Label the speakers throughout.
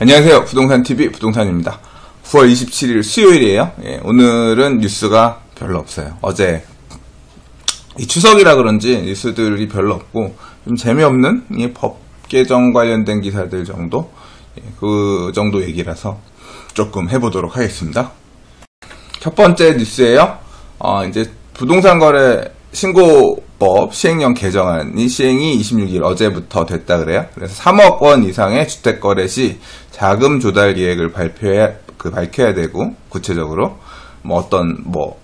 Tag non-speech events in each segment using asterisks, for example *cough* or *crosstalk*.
Speaker 1: 안녕하세요. 부동산TV 부동산입니다. 9월 27일 수요일이에요. 예, 오늘은 뉴스가 별로 없어요. 어제 이 추석이라 그런지 뉴스들이 별로 없고 좀 재미없는 이법 개정 관련된 기사들 정도 예, 그 정도 얘기라서 조금 해보도록 하겠습니다. 첫 번째 뉴스예요. 어, 이제 부동산 거래 신고 법 시행령 개정안이 시행이 26일 어제부터 됐다 그래요. 그래서 3억 원 이상의 주택 거래 시 자금 조달 계획을 발표해 그 밝혀야 되고 구체적으로 뭐 어떤 뭐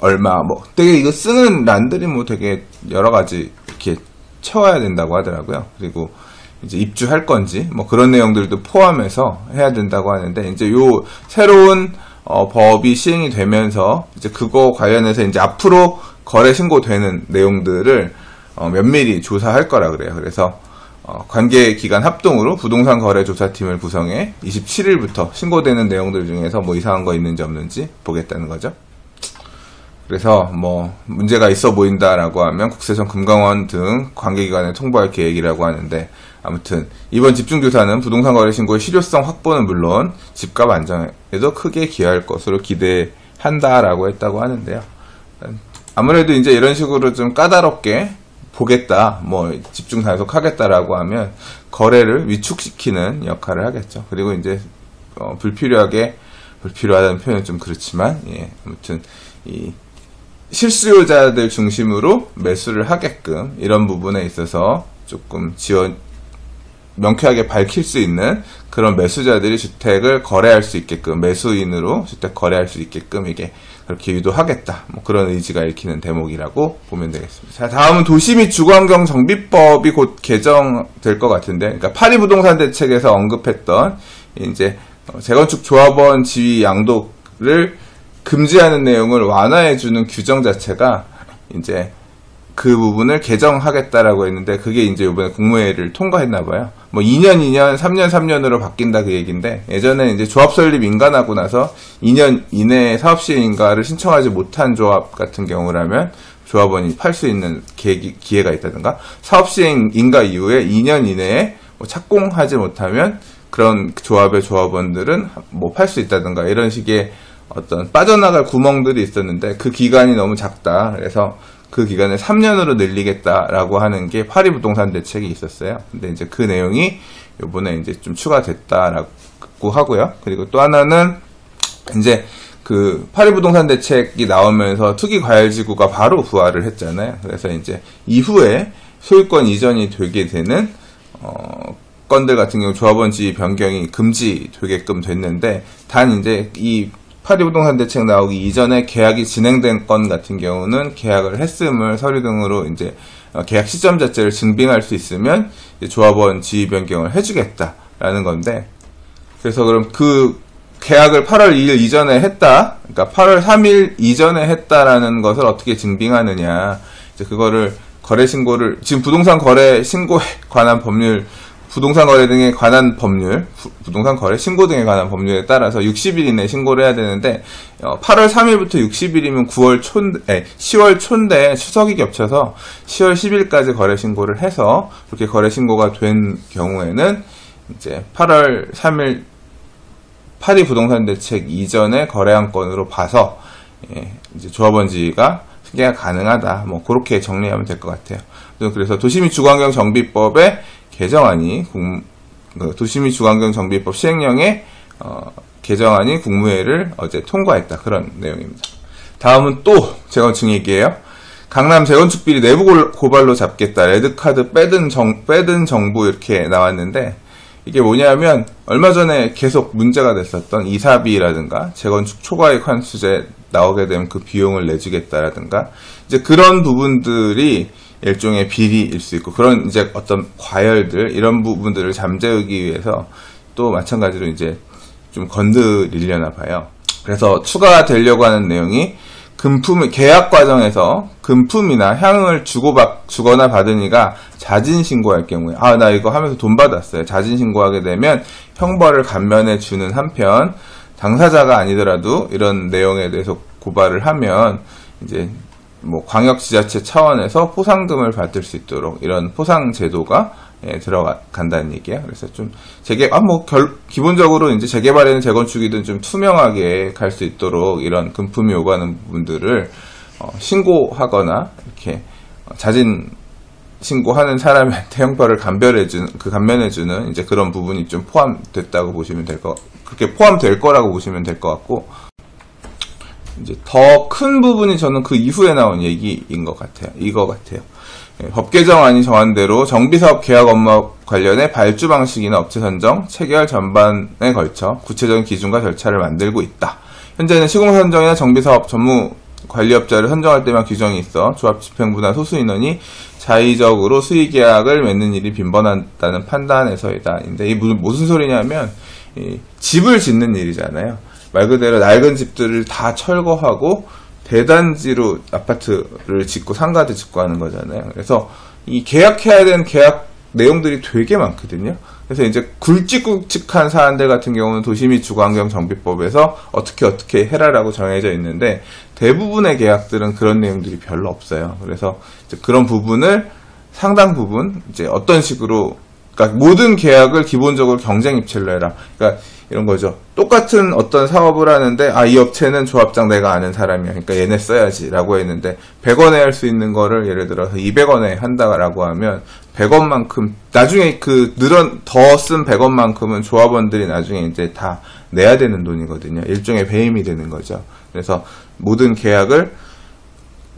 Speaker 1: 얼마 뭐 되게 이거 쓰는 란들이 뭐 되게 여러 가지 이렇게 채워야 된다고 하더라고요. 그리고 이제 입주할 건지 뭐 그런 내용들도 포함해서 해야 된다고 하는데 이제 요 새로운 어, 법이 시행이 되면서 이제 그거 관련해서 이제 앞으로 거래 신고되는 내용들을 어, 면밀히 조사할 거라 그래요. 그래서 어, 관계 기관 합동으로 부동산 거래 조사팀을 구성해 27일부터 신고되는 내용들 중에서 뭐 이상한 거 있는지 없는지 보겠다는 거죠. 그래서 뭐 문제가 있어 보인다라고 하면 국세청 금강원 등 관계기관에 통보할 계획이라고 하는데 아무튼 이번 집중조사는 부동산 거래 신고의 실효성 확보는 물론 집값 안정에도 크게 기여할 것으로 기대한다라고 했다고 하는데요. 아무래도 이제 이런 식으로 좀 까다롭게 보겠다, 뭐 집중 단속하겠다라고 하면 거래를 위축시키는 역할을 하겠죠. 그리고 이제 어, 불필요하게 불필요하다는 표현은 좀 그렇지만 예, 아무튼 이 실수요자들 중심으로 매수를 하게끔 이런 부분에 있어서 조금 지원 명쾌하게 밝힐 수 있는 그런 매수자들이 주택을 거래할 수 있게끔 매수인으로 주택 거래할 수 있게끔 이게 그렇게 유도하겠다 뭐 그런 의지가 읽히는 대목이라고 보면 되겠습니다. 자 다음은 도시 및 주거환경 정비법이 곧 개정될 것 같은데 그러니까 파리 부동산 대책에서 언급했던 이제 재건축 조합원 지위 양도를 금지하는 내용을 완화해주는 규정 자체가 이제 그 부분을 개정하겠다라고 했는데 그게 이제 이번에 국무회의를 통과했나 봐요. 뭐 2년 2년, 3년 3년으로 바뀐다 그 얘기인데 예전에 이제 조합 설립 인가하고 나서 2년 이내에 사업 시행 인가를 신청하지 못한 조합 같은 경우라면 조합원이 팔 수 있는 기회, 가 있다든가 사업 시행 인가 이후에 2년 이내에 뭐 착공하지 못하면 그런 조합의 조합원들은 뭐 팔 수 있다든가 이런 식의 어떤 빠져나갈 구멍들이 있었는데 그 기간이 너무 작다. 그래서 그 기간을 3년으로 늘리겠다라고 하는 게 파리 부동산 대책이 있었어요. 근데 이제 그 내용이 요번에 이제 좀 추가됐다라고 하고요. 그리고 또 하나는 이제 그 파리 부동산 대책이 나오면서 투기 과열 지구가 바로 부활을 했잖아요. 그래서 이제 이후에 소유권 이전이 되게 되는 어 건들 같은 경우 조합원 지위 변경이 금지되게끔 됐는데 단 이제 이 파리 부동산 대책 나오기 이전에 계약이 진행된 건 같은 경우는 계약을 했음을 서류 등으로 이제 어, 계약 시점 자체를 증빙할 수 있으면 조합원 지위 변경을 해주겠다라는 건데 그래서 그럼 그 계약을 8월 2일 이전에 했다, 그러니까 8월 3일 이전에 했다라는 것을 어떻게 증빙하느냐, 이제 그거를 거래 신고를 지금 부동산 거래 신고에 관한 법률 부동산 거래 등에 관한 법률, 부동산 거래 신고 등에 관한 법률에 따라서 60일 이내 신고를 해야 되는데 8월 어, 3일부터 60일이면 9월 초, 에, 10월 초인데 추석이 겹쳐서 10월 10일까지 거래 신고를 해서 그렇게 거래 신고가 된 경우에는 이제 8월 3일 파리 부동산 대책 이전에 거래한 건으로 봐서 예, 이제 조합원지가 승계가 가능하다. 뭐 그렇게 정리하면 될 것 같아요. 그래서 도시 및 주거환경 정비법에 개정안이 그 도시및 주거환경 정비법 시행령의 어, 개정안이 국무회를 어제 통과했다 그런 내용입니다. 다음은 또 재건축 얘기예요. 강남 재건축 비리 내부 고발로 잡겠다. 레드카드 빼든 정, 빼든 정부 이렇게 나왔는데 이게 뭐냐면 얼마 전에 계속 문제가 됐었던 이사비라든가 재건축 초과액 환수제 나오게 되면 그 비용을 내주겠다라든가 이제 그런 부분들이 일종의 비리일 수 있고 그런 이제 어떤 과열들 이런 부분들을 잠재우기 위해서 또 마찬가지로 이제 좀 건드리려나 봐요. 그래서 추가되려고 하는 내용이 금품 계약 과정에서 금품이나 향을 주고받 주거나 받은 이가 자진 신고할 경우에 아 나 이거 하면서 돈 받았어요. 자진 신고하게 되면 형벌을 감면해 주는 한편 당사자가 아니더라도 이런 내용에 대해서 고발을 하면 이제 뭐 광역 지자체 차원에서 포상금을 받을 수 있도록 이런 포상 제도가 예, 들어간다는 얘기야. 그래서 좀 재개 아뭐 기본적으로 이제 재개발에는 재건축이든 좀 투명하게 갈 수 있도록 이런 금품이 요구하는 부분들을 어, 신고하거나 이렇게 어, 자진 신고하는 사람한테 형벌을 감별해주는 그 감면해주는 이제 그런 부분이 좀 포함됐다고 보시면 될 거. 그렇게 포함될 거라고 보시면 될 것 같고 이제 더 큰 부분이 저는 그 이후에 나온 얘기인 것 같아요. 이거 같아요. 예, 법 개정안이 정한 대로 정비사업 계약 업무 관련해 발주 방식이나 업체 선정, 체결 전반에 걸쳐 구체적인 기준과 절차를 만들고 있다. 현재는 시공 선정이나 정비사업 전무 관리업자를 선정할 때만 규정이 있어 조합 집행부나 소수 인원이 자의적으로 수의 계약을 맺는 일이 빈번하다는 판단에서이다. 근데 이 무슨, 소리냐면 집을 짓는 일이잖아요. 말 그대로 낡은 집들을 다 철거하고 대단지로 아파트를 짓고 상가도 짓고 하는 거잖아요. 그래서 이 계약해야 되는 계약 내용들이 되게 많거든요. 그래서 이제 굵직굵직한 사안들 같은 경우는 도시 및 주거환경 정비법에서 어떻게 어떻게 해라라고 정해져 있는데 대부분의 계약들은 그런 내용들이 별로 없어요. 그래서 그런 부분을 상당 부분 이제 어떤 식으로 그러니까 모든 계약을 기본적으로 경쟁 입찰로 해라. 그러니까 이런 거죠. 똑같은 어떤 사업을 하는데 아 이 업체는 조합장 내가 아는 사람이야. 그러니까 얘네 써야지라고 했는데 100원에 할 수 있는 거를 예를 들어서 200원에 한다라고 하면 100원만큼 나중에 그 늘어 더쓴 100원만큼은 조합원들이 나중에 이제 다 내야 되는 돈이거든요. 일종의 배임이 되는 거죠. 그래서 모든 계약을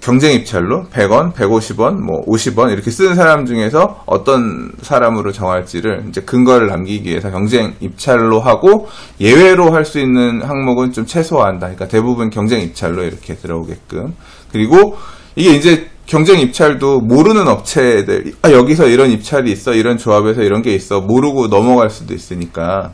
Speaker 1: 경쟁 입찰로 100원, 150원, 뭐 50원 이렇게 쓰는 사람 중에서 어떤 사람으로 정할지를 이제 근거를 남기기 위해서 경쟁 입찰로 하고 예외로 할 수 있는 항목은 좀 최소화한다. 그러니까 대부분 경쟁 입찰로 이렇게 들어오게끔. 그리고 이게 이제 경쟁 입찰도 모르는 업체들 아 여기서 이런 입찰이 있어 이런 조합에서 이런 게 있어 모르고 넘어갈 수도 있으니까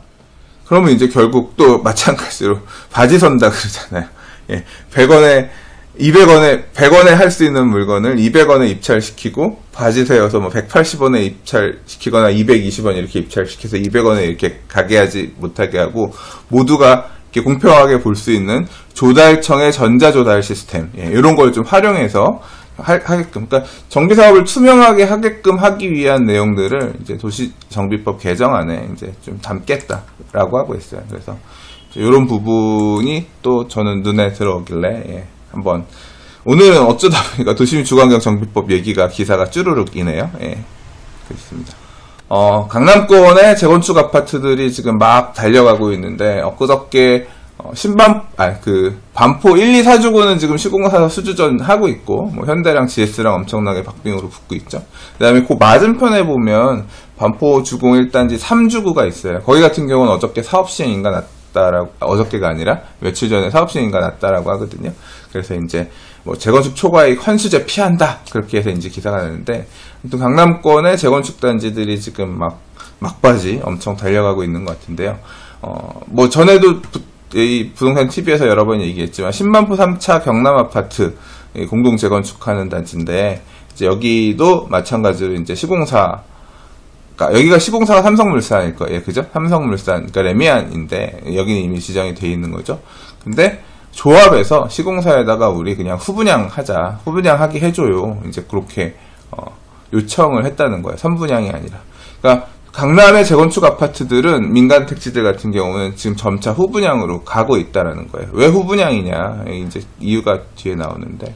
Speaker 1: 그러면 이제 결국 또 마찬가지로 바지 선다 그러잖아요. 예, 100원에 200원에 100원에 할 수 있는 물건을 200원에 입찰시키고 바지 세어서 뭐 180원에 입찰시키거나 220원 이렇게 입찰시켜서 200원에 이렇게 가게 하지 못하게 하고 모두가 이렇게 공평하게 볼 수 있는 조달청의 전자조달 시스템. 예, 이런 걸 좀 활용해서 하, 게끔. 그러니까 정비 사업을 투명하게 하게끔 하기 위한 내용들을 이제 도시 정비법 개정안에 이제 좀 담겠다라고 하고 있어요. 그래서 이런 부분이 또 저는 눈에 들어오길래 예, 한번 오늘은 어쩌다 보니까 도시민 주거환경 정비법 얘기가 기사가 쭈루룩이네요. 예, 그렇습니다. 어, 강남권의 재건축 아파트들이 지금 막 달려가고 있는데 엊그저께 어, 신반 아 그 반포 1, 2, 4주구는 지금 시공사서 수주전 하고 있고 뭐 현대랑 GS랑 엄청나게 박빙으로 붙고 있죠. 그다음에 그 맞은편에 보면 반포 주공 1단지 3주구가 있어요. 거기 같은 경우는 어저께 사업 시행 인가 났다라고 어저께가 아니라 며칠 전에 사업 시행 인가 났다라고 하거든요. 그래서 이제 뭐 재건축 초과이익 환수제 피한다 그렇게 해서 이제 기사가 나는데 또 강남권의 재건축 단지들이 지금 막 막바지 엄청 달려가고 있는 것 같은데요. 어, 뭐 전에도 부, 이 부동산 TV에서 여러 번 얘기했지만 10만포 3차 경남 아파트 공동 재건축하는 단지인데 이제 여기도 마찬가지로 이제 시공사 그러니까 여기가 시공사가 삼성물산일 거예요, 그죠? 삼성물산, 그러니까 레미안인데 여기는 이미 지정이 돼 있는 거죠. 근데 조합에서 시공사에다가 우리 그냥 후분양 하자. 후분양 하게 해줘요. 이제 그렇게, 어, 요청을 했다는 거예요. 선분양이 아니라. 그러니까 강남의 재건축 아파트들은 민간 택지들 같은 경우는 지금 점차 후분양으로 가고 있다라는 거예요. 왜 후분양이냐? 이제 이유가 뒤에 나오는데.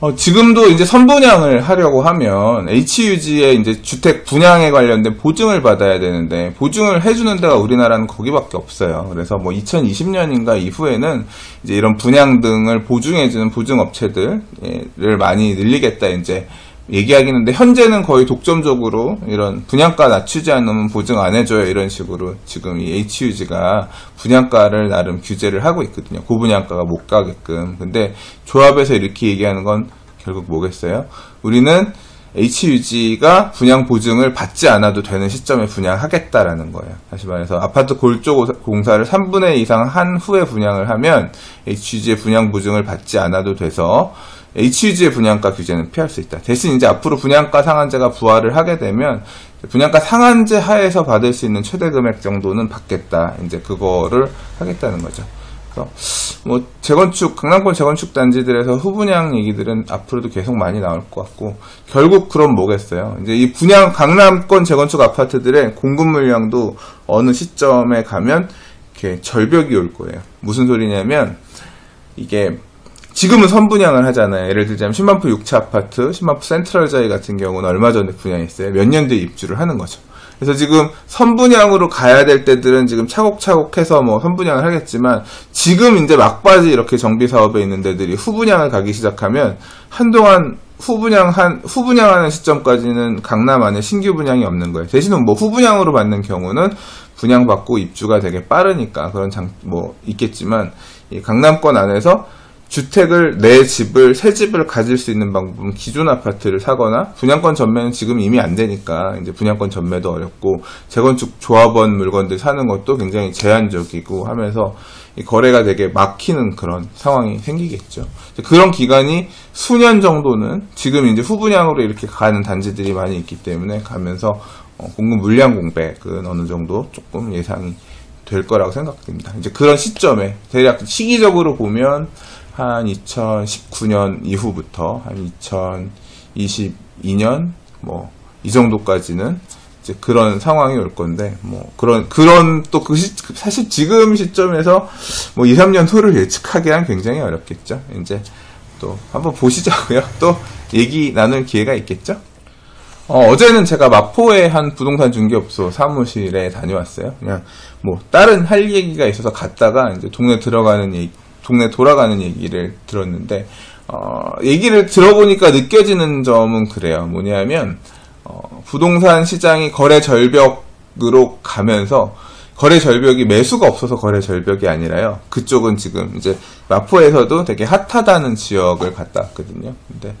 Speaker 1: 어, 지금도 이제 선분양을 하려고 하면 HUG의 이제 주택 분양에 관련된 보증을 받아야 되는데 보증을 해주는 데가 우리나라는 거기밖에 없어요. 그래서 뭐 2020년인가 이후에는 이제 이런 분양 등을 보증해주는 보증업체들을 많이 늘리겠다 이제 얘기하기는데 현재는 거의 독점적으로 이런 분양가 낮추지 않으면 보증 안 해줘요. 이런 식으로 지금 이 HUG가 분양가를 나름 규제를 하고 있거든요. 고분양가가 못 가게끔. 근데 조합에서 이렇게 얘기하는 건 결국 뭐겠어요? 우리는 HUG가 분양 보증을 받지 않아도 되는 시점에 분양하겠다라는 거예요. 다시 말해서 아파트 골조 공사를 3분의 2 이상 한 후에 분양을 하면 HUG의 분양 보증을 받지 않아도 돼서 HUG의 분양가 규제는 피할 수 있다. 대신 이제 앞으로 분양가 상한제가 부활을 하게 되면 분양가 상한제 하에서 받을 수 있는 최대 금액 정도는 받겠다. 이제 그거를 하겠다는 거죠. 그래서 뭐 재건축 강남권 재건축 단지들에서 후분양 얘기들은 앞으로도 계속 많이 나올 것 같고 결국 그럼 뭐겠어요? 이제 이 분양 강남권 재건축 아파트들의 공급 물량도 어느 시점에 가면 이렇게 절벽이 올 거예요. 무슨 소리냐면 이게 지금은 선분양을 하잖아요. 예를 들자면 10만포 6차 아파트, 10만포 센트럴자이 같은 경우는 얼마 전에 분양했어요. 몇 년 뒤에 입주를 하는 거죠. 그래서 지금 선분양으로 가야 될 때들은 지금 차곡차곡 해서 뭐 선분양을 하겠지만 지금 이제 막바지 이렇게 정비 사업에 있는 데들이 후분양을 가기 시작하면 한동안 후분양한 후분양하는 시점까지는 강남 안에 신규 분양이 없는 거예요. 대신은 뭐 후분양으로 받는 경우는 분양받고 입주가 되게 빠르니까 그런 장 뭐 있겠지만 이 강남권 안에서 주택을 내 집을 새 집을 가질 수 있는 방법은 기존 아파트를 사거나 분양권 전매는 지금 이미 안 되니까 이제 분양권 전매도 어렵고 재건축 조합원 물건들 사는 것도 굉장히 제한적이고 하면서 이 거래가 되게 막히는 그런 상황이 생기겠죠. 그런 기간이 수년 정도는 지금 이제 후분양으로 이렇게 가는 단지들이 많이 있기 때문에 가면서 어, 공급 물량 공백은 어느 정도 조금 예상이 될 거라고 생각됩니다. 이제 그런 시점에 대략 시기적으로 보면 한 2019년 이후부터 한 2022년 뭐 이 정도까지는 이제 그런 상황이 올 건데 뭐 그런 그런 또 그 사실 지금 시점에서 뭐 2, 3년 후를 예측하기란 굉장히 어렵겠죠. 이제 또 한번 보시자고요. *laughs* 또 얘기 나눌 기회가 있겠죠. 어, 제는 제가 마포의 한 부동산 중개업소 사무실에 다녀왔어요. 그냥 뭐 다른 할 얘기가 있어서 갔다가 이제 동네 들어가는 얘기, 동네 돌아가는 얘기를 들었는데 어, 얘기를 들어보니까 느껴지는 점은 그래요. 뭐냐면 어, 부동산 시장이 거래 절벽으로 가면서 거래 절벽이 매수가 없어서 거래 절벽이 아니라요. 그쪽은 지금 이제 마포에서도 되게 핫하다는 지역을 갔다 왔거든요. 근데 어,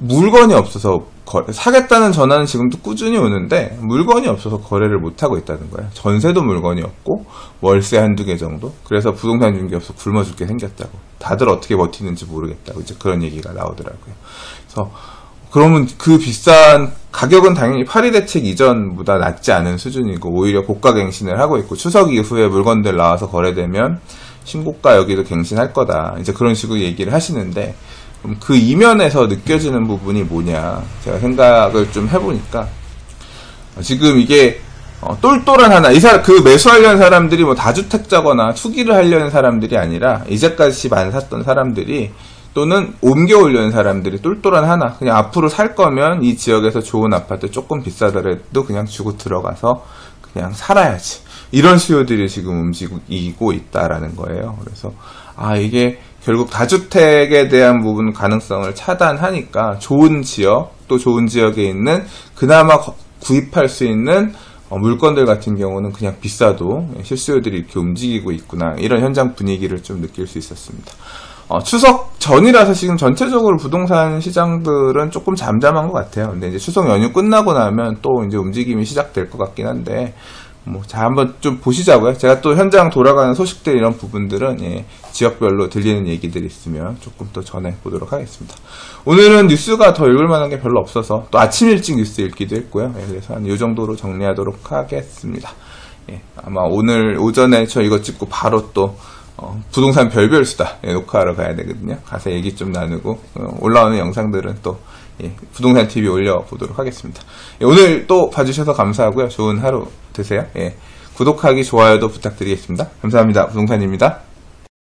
Speaker 1: 물건이 없어서 거래, 사겠다는 전화는 지금도 꾸준히 오는데 물건이 없어서 거래를 못 하고 있다는 거예요. 전세도 물건이 없고 월세 한두 개 정도. 그래서 부동산 중개업소 굶어 죽게 생겼다고. 다들 어떻게 버티는지 모르겠다고 이제 그런 얘기가 나오더라고요. 그래서 그러면 그 비싼 가격은 당연히 파리 대책 이전보다 낮지 않은 수준이고 오히려 고가 갱신을 하고 있고 추석 이후에 물건들 나와서 거래되면 신고가 여기도 갱신할 거다. 이제 그런 식으로 얘기를 하시는데 그 이면에서 느껴지는 부분이 뭐냐? 제가 생각을 좀 해보니까. 지금 이게 어, 똘똘한 하나 이 사람 그 매수하려는 사람들이 뭐 다주택자거나 투기를 하려는 사람들이 아니라 이제까지 집 안 샀던 사람들이 또는 옮겨오려는 사람들이 똘똘한 하나 그냥 앞으로 살 거면 이 지역에서 좋은 아파트 조금 비싸더라도 그냥 주고 들어가서 그냥 살아야지. 이런 수요들이 지금 움직이고 있다라는 거예요. 그래서 아 이게 결국 다주택에 대한 부분 가능성을 차단하니까 좋은 지역 또 좋은 지역에 있는 그나마 구입할 수 있는 어, 물건들 같은 경우는 그냥 비싸도 실수요들이 이렇게 움직이고 있구나 이런 현장 분위기를 좀 느낄 수 있었습니다. 어, 추석 전이라서 지금 전체적으로 부동산 시장들은 조금 잠잠한 것 같아요. 근데 이제 추석 연휴 끝나고 나면 또 이제 움직임이 시작될 것 같긴 한데 뭐, 자, 한번 좀 보시자고요. 제가 또 현장 돌아가는 소식들 이런 부분들은, 예, 지역별로 들리는 얘기들이 있으면 조금 더 전해 보도록 하겠습니다. 오늘은 뉴스가 더 읽을 만한 게 별로 없어서 또 아침 일찍 뉴스 읽기도 했고요. 예, 그래서 한 이 정도로 정리하도록 하겠습니다. 예, 아마 오늘 오전에 저 이거 찍고 바로 또, 어, 부동산 별별 수다 예, 녹화하러 가야 되거든요. 가서 얘기 좀 나누고 어, 올라오는 영상들은 또 예, 부동산 TV 올려보도록 하겠습니다. 예, 오늘 또 봐주셔서 감사하고요. 좋은 하루 되세요. 예, 구독하기, 좋아요도 부탁드리겠습니다. 감사합니다. 부동산입니다.